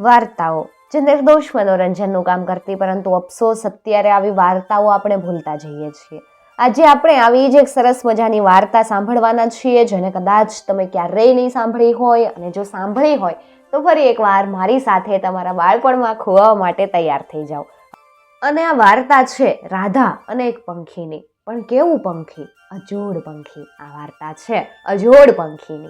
વાર્તાઓ. જે નિર્દોષ મનોરંજનનું કામ કરતી, પરંતુ અફસોસ અત્યારે આવી વાર્તાઓ આપણે ભૂલતા જઈએ છીએ. આજે આપણે આવી જ એક સરસ મજાની વાર્તા સાંભળવાના છીએ, જેને કદાચ તમે ક્યારેય નહીં સાંભળી હોય, અને જો સાંભળી હોય, તો ફરી એકવાર મારી સાથે તમારા બાળપણમાં ખોવા માટે તૈયાર થઈ જાઓ. અને આ વાર્તા છે રાધા અને એક પંખીની. પણ કેવું પંખી? અજોડ પંખી. આ વાર્તા છે અજોડ પંખીની.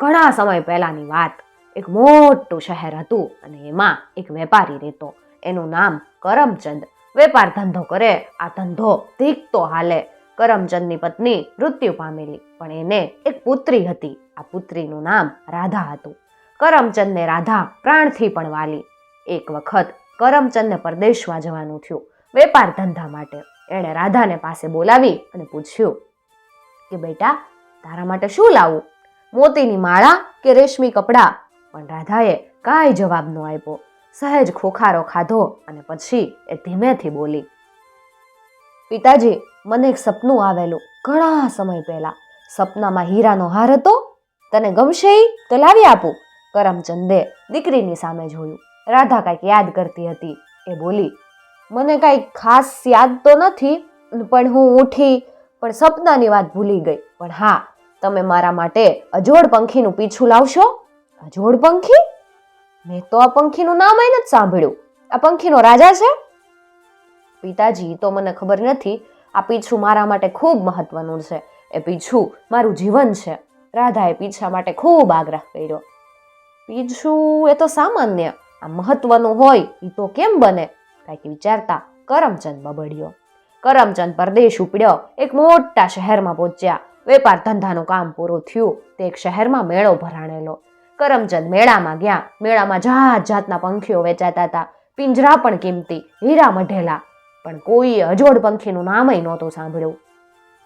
ઘણા સમય પહેલાંની વાત. એક મોટું શહેર હતું અને એમાં એક વેપારી રહેતો. એનું નામ કરમચંદ. વેપાર ધંધો કરે, આ ધંધો ધીકતો હાલે. કરમચંદની પત્ની મૃત્યુ પામેલી, પણ એને એક પુત્રી હતી. આ પુત્રીનું નામ રાધા હતું. કરમચંદને રાધા પ્રાણથી પણ વાલી. એક વખત કરમચંદને પરદેશમાં જવાનું થયું, વેપાર ધંધા માટે. એણે રાધાને પાસે બોલાવી અને પૂછ્યું કે, બેટા, તારા માટે શું લાવું? મોતીની માળા કે રેશમી કપડાં? પણ રાધાએ કાંઈ જવાબ ન આપ્યો. સહેજ ખોખારો ખાધો અને પછી એ ધીમેથી બોલી, પિતાજી, મને એક સપનું આવેલું ઘણા સમય પહેલા. સપનામાં હીરાનો હાર હતો. તને ગમશે તો લાવી આપું. કરમચંદે દીકરીની સામે જોયું. રાધા કાંઈક યાદ કરતી હતી. એ બોલી, મને કાંઈ ખાસ યાદ તો નથી, પણ હું ઉઠી, પણ સપનાની વાત ભૂલી ગઈ. પણ હા, તમે મારા માટે અજોડ પંખીનું પીછું લાવશો? અજોડ પંખી? મેં તો આ પંખીનું નામ જ સાંભળ્યું. આ પંખીનો રાજા છે? પિતાજી, તો મને ખબર નથી, આ પીછું મારા માટે ખૂબ મહત્વનું છે. એ પીછું મારું જીવન છે. રાધાએ પીછા માટે ખૂબ આગ્રહ કર્યો. પીછું એ તો સામાન્ય, આ મહત્વનું હોય એ તો કેમ બને? કાંઈક વિચારતા કરમચંદ બબડ્યો. કરમચંદ પરદેશ ઉપડ્યો, એક મોટા શહેરમાં પહોંચ્યા. વેપાર ધંધાનું કામ પૂરું થયું, તે એક શહેરમાં મેળો ભરાણેલો. કરમચંદ મેળામાં ગયા. મેળામાં જાત જાતના પંખીઓ વેચાતા હતા. પિંજરા પણ કિંમતી, હીરા મઢેલા. પણ કોઈએ અજોડ પંખીનું નામય નહોતું સાંભળ્યું.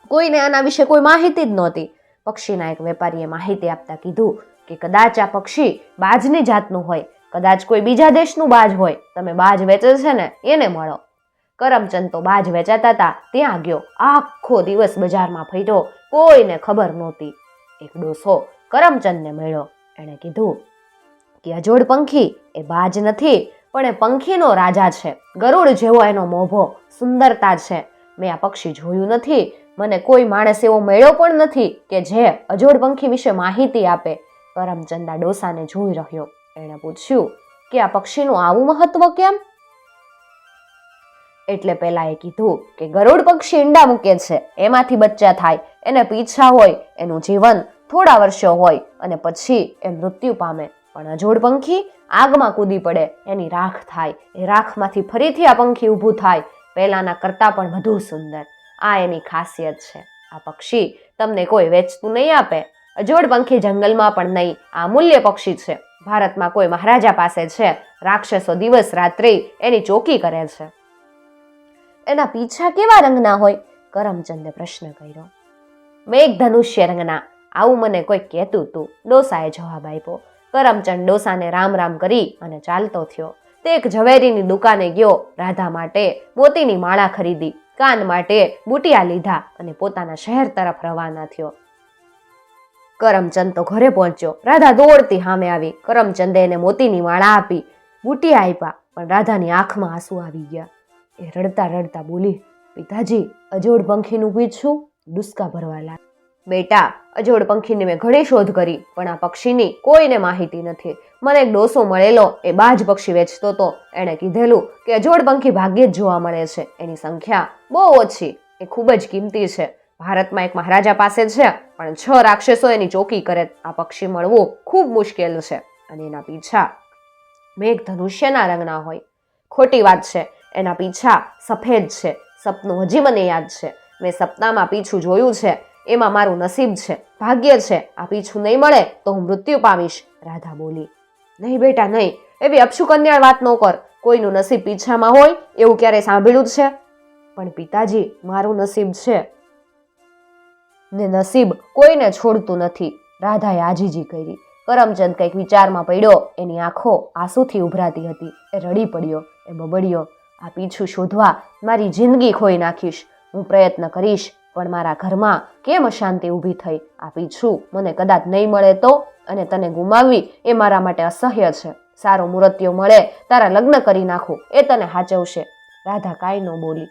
કોઈને આના વિશે કોઈ માહિતી જ નહોતી. પક્ષીના એક વેપારીએ માહિતી આપતા કીધું કે કદાચ આ પક્ષી બાજની જાતનું હોય, કદાચ કોઈ બીજા દેશનું બાજ હોય. તમે બાજ વેચે છે ને એને મળો. કરમચંદ તો બાજ વેચાતા હતા, ત્યાં ગયો. આખો દિવસ બજારમાં ફર્યો. કોઈને ખબર નહોતી. એક ડોસો કરમચંદને મળ્યો. એણે કીધું કે અજોડ પંખી એ બાજ નથી, પણ એ પંખીનો રાજા છે. ગરુડ જેવો એનો મોભો સુંદરતા છે. મેં આ પક્ષી જોયું નથી. મને કોઈ માણસ એવો મેળ્યો પણ નથી કે જે અજોડ પંખી વિશે માહિતી આપે. કરમચંદા ડોસાને જોઈ રહ્યો. એણે પૂછ્યું, કે આ પક્ષીનું આવું મહત્વ કેમ? એટલે પહેલાં એ કીધું કે ગરુડ પક્ષી ઈંડા મૂકે છે. એમાંથી બચ્ચા થાય. એને પીછા હોય, એનું જીવન થોડા વર્ષો હોય અને પછી એ મૃત્યુ પામે. પણ અજોડ પંખી આગમાં કૂદી પડે, એની રાખ થાય. એ રાખમાંથી ફરીથી આ પંખી ઊભું થાય. પહેલાંના કરતાં પણ વધુ સુંદર. આ એની ખાસિયત છે. આ પક્ષી તમને કોઈ વેચતું નહીં આપે. અજોડ પંખી જંગલમાં પણ નહીં. આ અમૂલ્ય પક્ષી છે. ભારતમાં કોઈ મહારાજા પાસે છે. રાક્ષસો દિવસ રાત્રે એની ચોકી કરે છે. એના પીછા કેવા રંગના હોય? કરમચંદે પ્રશ્ન કર્યો. મેઘ ધનુષ્ય રંગના. આવું મને કોઈ કહેતું તું. ડોસાએ જવાબ આપ્યો. કરમચંદ ડોસાને રામ રામ કરી અને ચાલતો થયો. તે એક ઝવેરીની દુકાને ગયો. રાધા માટે મોતીની માળા ખરીદી. કાન માટે બુટિયા લીધા અને પોતાના શહેર તરફ રવાના થયો. કરમચંદ તો ઘરે પહોંચ્યો. રાધા દોડતી સામે આવી. કરમચંદે એને મોતીની માળા આપી. બુટિયા આપ્યા, પણ રાધાની આંખમાં આંસુ આવી ગયા. એ રડતા રડતા બોલી, પિતાજી, અજોડ પંખીનું પીછું ડુસકા ભરવા લાગ બેટા અજોડ પંખીની મેં ઘણી શોધ કરી, પણ આ પક્ષીની કોઈને માહિતી નથી. મને એક ડોસો મળેલો, એ બાજ પક્ષી વેચતો હતો એણે કીધેલું કે અજોડ પંખી ભાગ્યે જ જોવા મળે છે. એની સંખ્યા બહુ ઓછી, એ ખૂબ જ કિંમતી છે. ભારતમાં એક મહારાજા પાસે છે, પણ છ રાક્ષસો એની ચોકી કરે, આ પક્ષી મળવું ખૂબ મુશ્કેલ છે. અને એના પીછા મેઘ ધનુષ્યના રંગના હોય. ખોટી વાત છે, એના પીછા સફેદ છે. સપનું હજી મને યાદ છે. મેં સપનામાં પીછું જોયું છે, એમાં મારું નસીબ છે. ભાગ્ય છે આ પીછું નહીં મળે તો હું મૃત્યુ પામીશ, રાધા બોલી. નહીં બેટા, નહીં, એવી અપશુકન્યાળ વાત ન કર. કોઈનું નસીબ પીછામાં હોય એવું ક્યારે સાંભળ્યું જ છે. પણ પિતાજી, મારું નસીબ છે. ને નસીબ કોઈને છોડતું નથી. રાધાએ આજીજી કરી. કરમચંદ કંઈક વિચારમાં પડ્યો, એની આંખો આંસુથી ઉભરાતી હતી. એ રડી પડ્યો, એ બબડ્યો. આ પીછું શોધવા મારી જિંદગી ખોઈ નાખીશ. હું પ્રયત્ન કરીશ પણ મારા ઘરમાં કેમ અશાંતિ ઊભી થઈ? આપી છું. મને કદાચ નહીં મળે તો? અને તને ગુમાવવી એ મારા માટે અસહ્ય છે. સારો મુરતિયો મળે, તારા લગ્ન કરી નાખું, એ તને હાચવશે. રાધા કાંઈ ન બોલી.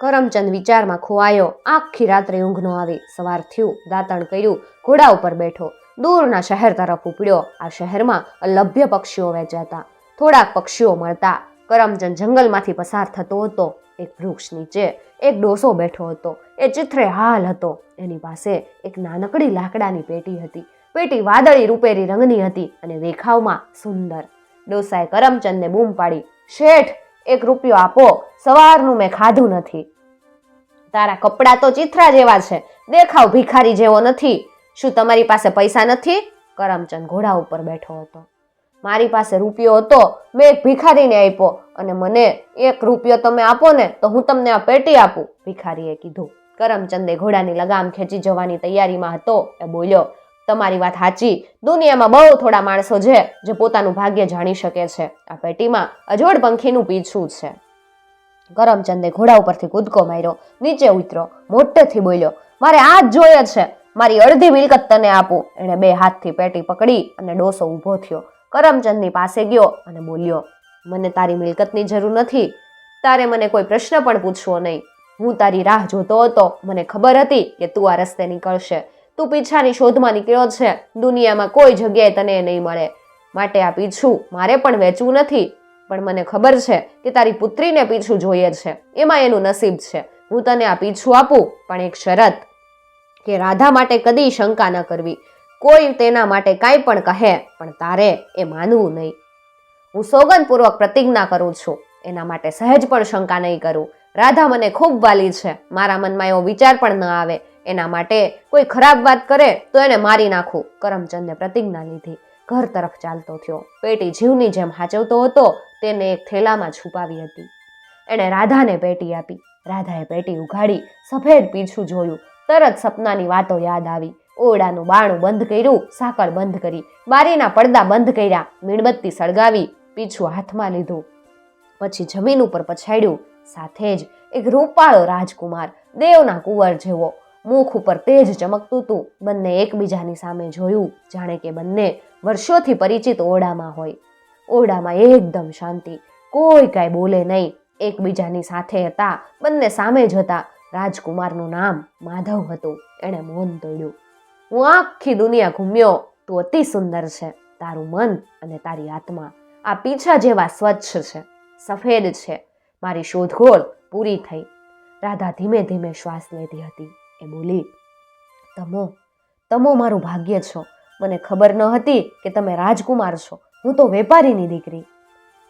કરમચંદ વિચારમાં ખોવાયો. આખી રાત્રે ઊંઘ ન આવી. સવાર થયું. દાંતણ કર્યું. ઘોડા ઉપર બેઠો. દૂરના શહેર તરફ ઉપડ્યો. આ શહેરમાં અલભ્ય પક્ષીઓ વેચાતા થોડાક પક્ષીઓ મળતા. કરમચંદ જંગલમાંથી પસાર થતો હતો. એક વૃક્ષ નીચે એક ડોસો બેઠો હતો. એ ચિત્રે હાલ હતો. એની પાસે એક નાનકડી લાકડાની પેટી હતી. પેટી વાદળી રૂપેરી રંગની હતી અને દેખાવમાં સુંદર. ડોસાએ કરમચંદને બૂમ પાડી, શેઠ, એક રૂપિયો આપો. સવારનું મેં ખાધું નથી. તારા કપડાં તો ચિત્રા જેવા છે. દેખાવ ભિખારી જેવો નથી. શું તમારી પાસે પૈસા નથી? કરમચંદ ઘોડા ઉપર બેઠો હતો. મારી પાસે રૂપિયો હતો, મેં એક ભિખારીને આપ્યો અને મને એક રૂપિયો તમે આપો ને તો હું તમને આ પેટી આપું, ભિખારીએ કીધું. કરમચંદે ઘોડાની લગામ ખેંચી જવાની તૈયારીમાં હતો એ બોલ્યો, તમારી વાત સાચી. દુનિયામાં બહુ થોડા માણસો છે જે પોતાનું ભાગ્ય જાણી શકે છે. આ પેટીમાં અજોડ પંખીનું પીછું છે. કરમચંદે ઘોડા ઉપરથી કૂદકો માર્યો, નીચે ઉતરો મોટેથી બોલ્યો, મારે આ જ જોઈએ છે. મારી અડધી મિલકત તને આપું. એણે બે હાથથી પેટી પકડી અને ડોસો ઊભો થયો. કરમચંદની પાસે ગયો અને બોલ્યો, મને તારી મિલકતની જરૂર નથી. તારે મને કોઈ પ્રશ્ન પણ પૂછવો નહીં. હું તારી રાહ જોતો હતો. મને ખબર હતી કે તું આ રસ્તે નીકળશે. તું પીછાની શોધમાં નીકળ્યો છે. દુનિયામાં કોઈ જગ્યાએ તને નહીં મળે. માટે આ પીછું મારે પણ વેચવું નથી. પણ મને ખબર છે કે તારી પુત્રીને પીછું જોઈએ છે. એમાં એનું નસીબ છે. હું તને આ પીછું આપું, પણ એક શરત કે રાધા માટે કદી શંકા ન કરવી. કોઈ તેના માટે કાંઈ પણ કહે, પણ તારે એ માનવું નહીં. હું સોગંદપૂર્વક પ્રતિજ્ઞા કરું છું. એના માટે સહેજ પણ શંકા નહીં કરું. રાધા મને ખૂબ વાલી છે. મારા મનમાં એવો વિચાર પણ ન આવે. એના માટે કોઈ ખરાબ વાત કરે તો એને મારી નાખું. કરમચંદે પ્રતિજ્ઞા લીધી. ઘર તરફ ચાલતો થયો. પેટી જીવની જેમ હાચવતો હતો, તેને એક થેલામાં છુપાવી હતી. એણે રાધાને પેટી આપી. રાધાએ પેટી ઉઘાડી, સફેદ પીછું જોયું. તરત સપનાની વાતો યાદ આવી. ઓરડાનું બાણું બંધ કર્યું સાકળ બંધ કરી, બારીના પડદા બંધ કર્યા, મીણબત્તી સળગાવી, પીછું હાથમાં લીધું. પછી જમીન ઉપર પછાડ્યું. સાથે જ એક રૂપાળો રાજકુમાર, દેવના કુંવર જેવો. મુખ ઉપર તેજ ચમકતું હતું બંને એકબીજાની સામે જોયું, જાણે કે બંને વર્ષોથી પરિચિત ઓરડામાં હોય. ઓરડામાં એકદમ શાંતિ, કોઈ કાંઈ બોલે નહીં. એકબીજાની સાથે હતા, બંને સામે જ હતા. રાજકુમારનું નામ માધવ હતું, એણે મૌન તોડ્યું. હું આખી દુનિયા ઘૂમ્યો તું અતિ સુંદર છે, તારું મન અને તારી આત્મા આ પીછા જેવા સ્વચ્છ છે, સફેદ છે, મારી શોધખોળ પૂરી થઈ. રાધા ધીમે ધીમે શ્વાસ લેતી હતી, એ બોલી, તમો તમો મારું ભાગ્ય છો. મને ખબર ન હતી કે તમે રાજકુમાર છો. હું તો વેપારીની દીકરી.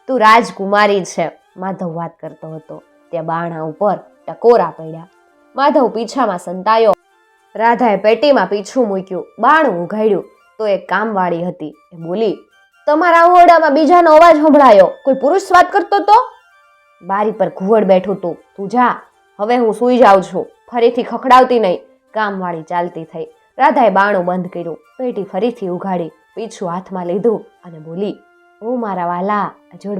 તું રાજકુમારી છે, માધવ વાત કરતો હતો. ત્યાં બાણા ઉપર ટકોરા પડ્યા. માધવ પીછામાં સંતાયો. રાધાએ પેટીમાં પીછું મૂક્યું, બાણું ઉઘાડ્યું. તો એ કામવાળી હતી. એ બોલી, તમારા ઓરડામાં બીજાનો અવાજ સંભળાયો. કોઈ પુરુષ વાત કરતો તો? બારી પર ઘુવડ બેઠું તું. તું જા. હવે હું સૂઈ જાઉં છું. ફરીથી ખખડાવતી નહીં. કામવાળી ચાલતી થઈ. રાધાએ બાણું બંધ કર્યું. પેટી ફરીથી ઉઘાડી, પીછું હાથમાં લીધું અને બોલી, ઓ મારા વાલા અજોડ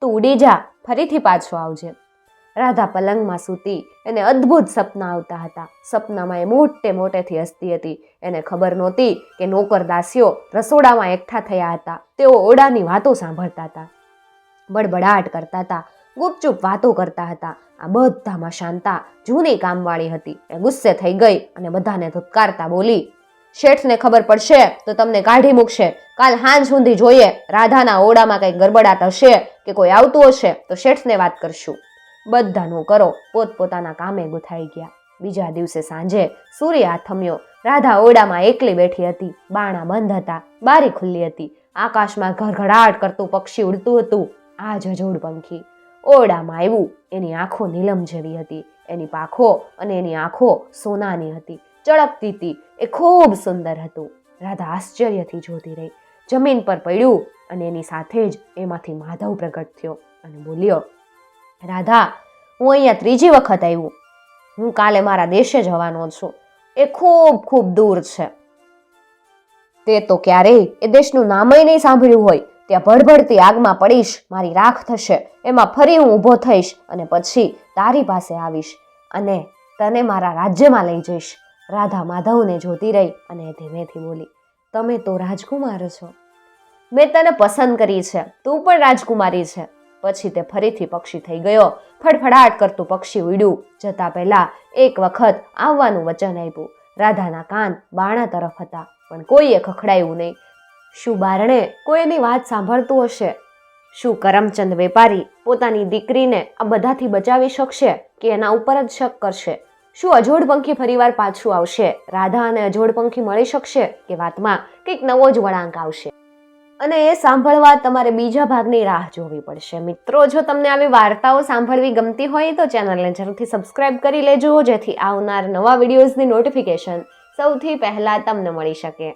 તું ઉડી જા. ફરીથી પાછો આવજે. રાધા પલંગમાં સૂતી એને અદ્ભુત સપના આવતા હતા. સપનામાં એ મોટે મોટેથી હસતી હતી. એને ખબર નહોતી કે નોકર દાસીઓ રસોડામાં એકઠા થયા હતા. તેઓ ઓડાની વાતો સાંભળતા હતા. બડબડાટ કરતા હતા. ગુપચુપ વાતો કરતા હતા. આ બધામાં શાંતા જૂની કામવાળી હતી. એ ગુસ્સે થઈ ગઈ અને બધાને ધુતકારતા બોલી, શેઠને ખબર પડશે તો તમને કાઢી મૂકશે. કાલ હાંજ સુધી જોઈએ. રાધાના ઓરડામાં કંઈ ગરબડાટ હશે કે કોઈ આવતું હશે તો શેઠને વાત કરશું. બધાનું કરો. પોતપોતાના કામે ગુથાઈ ગયા. બીજા દિવસે સાંજે સૂર્ય આથમ્યો. રાધા ઓરડામાં એકલી બેઠી હતી. બાણા બંધ હતા. બારી ખુલ્લી હતી. આકાશમાં ઘરઘડાટ કરતું પક્ષી ઉડતું હતું. આ જજોડ પંખી. ઓરડામાં આવ્યું. એની આંખો નીલમ જેવી હતી. એની પાખો અને એની આંખો સોનાની હતી. ચળકતી હતી. એ ખૂબ સુંદર હતું. રાધા આશ્ચર્યથી જોતી રહી. જમીન પર પડ્યું અને એની સાથે જ એમાંથી માધવ પ્રગટ થયો અને બોલ્યો રાધા, હું અહીંયા ત્રીજી વખત આવ્યું. હું કાલે મારા દેશે જવાનો છું. એ ખૂબ ખૂબ દૂર છે. તે તો ક્યારેય એ દેશનું નામય નહીં સાંભળ્યું હોય. ત્યાં ભડભડતી આગમાં પડીશ, મારી રાખ થશે. એમાં ફરી હું ઊભો થઈશ અને પછી તારી પાસે આવીશ અને તને મારા રાજ્યમાં લઈ જઈશ. રાધા માધવને જોતી રહી અને ધીમેથી બોલી, તમે તો રાજકુમાર છો. મેં તને પસંદ કરી છે. તું પણ રાજકુમારી છે. પછી તે ફરીથી પક્ષી થઈ ગયો. ફડફડાટ કરતું પક્ષી ઉડ્યું. જતા પહેલા એક વખત આવવાનું વચન આપ્યું. રાધાના કાન બાણા તરફ હતા, પણ કોઈએ ખખડાયું નહીં. શું બારણે કોઈ એની વાત સાંભળતું હશે? શું કરમચંદ વેપારી પોતાની દીકરીને આ બધાથી બચાવી શકશે કે એના ઉપર જ શક કરશે? શું અજોડ પંખી ફરીવાર પાછું આવશે? રાધા અને અજોડ પંખી મળી શકશે? કે વાતમાં કંઈક નવો જ વળાંક આવશે? અને એ સાંભળવા તમારે બીજા ભાગની રાહ જોવી પડશે. મિત્રો, જો તમને આવી વાર્તાઓ સાંભળવી ગમતી હોય તો ચેનલને જરૂરથી સબસ્ક્રાઇબ કરી લેજો, જેથી આવનાર નવા વિડીયોઝની નોટિફિકેશન સૌથી પહેલાં તમને મળી શકે.